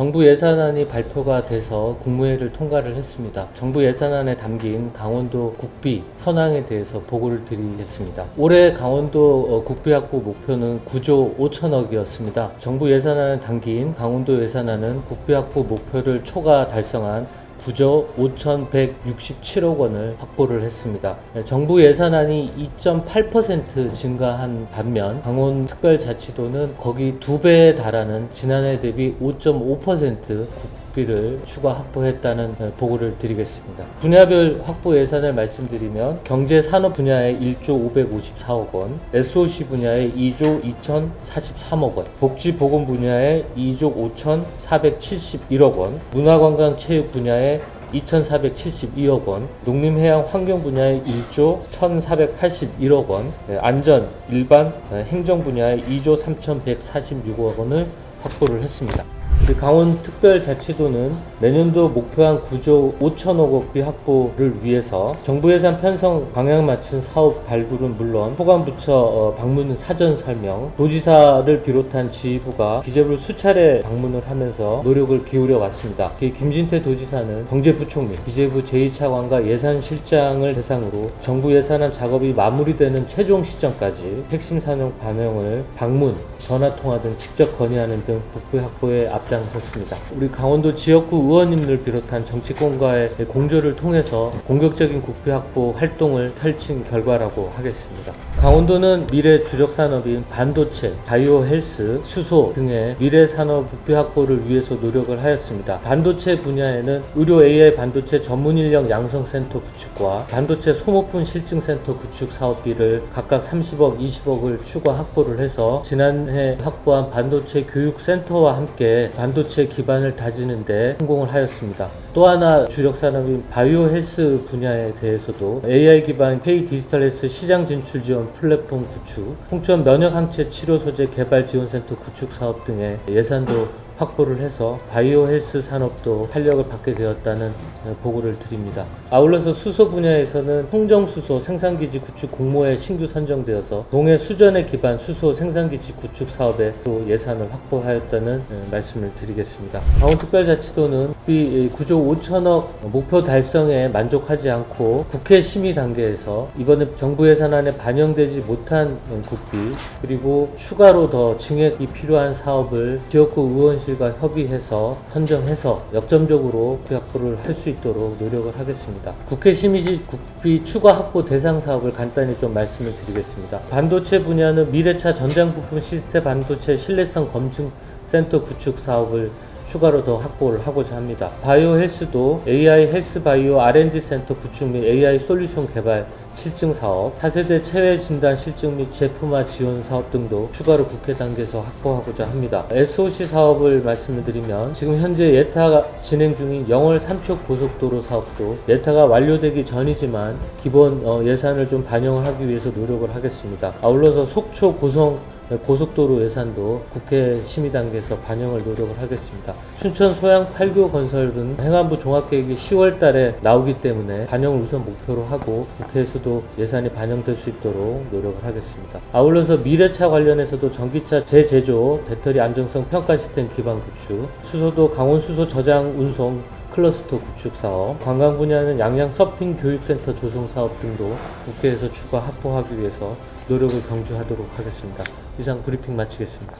정부 예산안이 발표가 돼서 국무회의를 통과를 했습니다. 정부 예산안에 담긴 강원도 국비 현황에 대해서 보고를 드리겠습니다. 올해 강원도 어, 국비 확보 목표는 9조 5천억이었습니다. 정부 예산안에 담긴 강원도 예산안은 국비 확보 목표를 초과 달성한 9조 5,167억 원을 확보를 했습니다. 네, 정부 예산안이 2.8% 증가한 반면 강원 특별자치도는 거기 두 배에 달하는 지난해 대비 5.5% 국비를 추가 확보했다는 네, 보고를 드리겠습니다. 분야별 확보 예산을 말씀드리면 경제 산업 분야에 1조 554억 원, SOC 분야에 2조 2,043억 원, 복지 보건 분야에 2조 5,471억 원, 문화관광 체육 분야에 2,472억 원, 농림해양 환경 분야에 1조 1,481억 원, 네, 안전 일반 네, 행정 분야에 2조 3,146억 원을 확보를 했습니다. 우리 강원특별자치도는 내년도 목표한 9조 5천억 원비 확보를 위해서 정부 예산 편성 방향 맞춘 사업 발굴은 물론 소관부처 어, 방문 사전 설명, 도지사를 비롯한 지휘부가 기재부를 수차례 방문을 하면서 노력을 기울여 왔습니다. 그 김진태 도지사는 경제부총리, 기재부 제2차관과 예산실장을 대상으로 정부 예산안 작업이 마무리되는 최종 시점까지 핵심 산업 반영을 방문, 전화 통화 등 직접 건의하는 등 국비 확보에 앞장 섰습니다. 우리 강원도 지역구 의원님들 비롯한 정치권과의 공조를 통해서 공격적인 국비 확보 활동을 펼친 결과라고 하겠습니다. 강원도는 미래 주력 산업인 반도체, 바이오 헬스, 수소 등의 미래 산업 국비 확보를 위해서 노력을 하였습니다. 반도체 분야에는 의료 AI 반도체 전문 인력 양성 센터 구축과 반도체 소모품 실증 센터 구축 사업비를 각각 30억, 20억을 추가 확보를 해서 지난해 확보한 반도체 교육 센터와 함께 반도체 기반을 다지는데 성공을 하였습니다. 또 하나 주력 산업인 바이오 헬스 분야에 대해서도 AI 기반 K 디지털 헬스 시장 진출 지원 플랫폼 구축, 홍천 면역 항체 치료 소재 개발 지원 센터 구축 사업 등의 예산도 확보를 해서 바이오 헬스 산업도 활력을 받게 되었다는 보고를 드립니다. 아울러서 수소 분야에서는 홍정수소 생산기지 구축 공모에 신규 선정되어서 동해 수전에 기반 수소 생산기지 구축 사업에 또 예산을 확보하였다는 말씀을 드리겠습니다. 강원특별자치도는 이 9조 5천억 목표 달성에 만족하지 않고 국회 심의 단계에서 이번에 정부 예산안에 반영되지 못한 국비 그리고 추가로 더 증액이 필요한 사업을 지역구 의원실과 협의해서 선정해서 역점적으로 국비 확보를 할 수 있도록 노력을 하겠습니다. 국회 심의시 국비 추가 확보 대상 사업을 간단히 좀 말씀을 드리겠습니다. 반도체 분야는 미래차 전장 부품 시스템 반도체 신뢰성 검증 센터 구축 사업을 추가로 더 확보를 하고자 합니다. 바이오 헬스도 AI 헬스 바이오 R&D 센터 구축 및 AI 솔루션 개발 실증 사업, 4세대 체외 진단 실증 및 제품화 지원 사업 등도 추가로 국회 단계에서 확보하고자 합니다. SOC 사업을 말씀을 드리면 지금 현재 예타 진행 중인 영월 삼척 고속도로 사업도 예타가 완료되기 전이지만 기본 어, 예산을 좀 반영을 하기 위해서 노력을 하겠습니다. 아울러서 속초 고성 고속도로 예산도 국회 심의 단계에서 반영을 노력을 하겠습니다. 춘천 소양 8교 건설은 행안부 종합계획이 10월 달에 나오기 때문에 반영을 우선 목표로 하고 국회에서도 예산이 반영될 수 있도록 노력을 하겠습니다. 아울러서 미래차 관련해서도 전기차 재제조, 배터리 안정성 평가 시스템 기반 구축, 수소도 강원 수소 저장 운송 클러스터 구축 사업, 관광 분야는 양양 서핑 교육센터 조성 사업 등도 국회에서 추가 확보하기 위해서 노력을 경주하도록 하겠습니다. 이상 브리핑 마치겠습니다.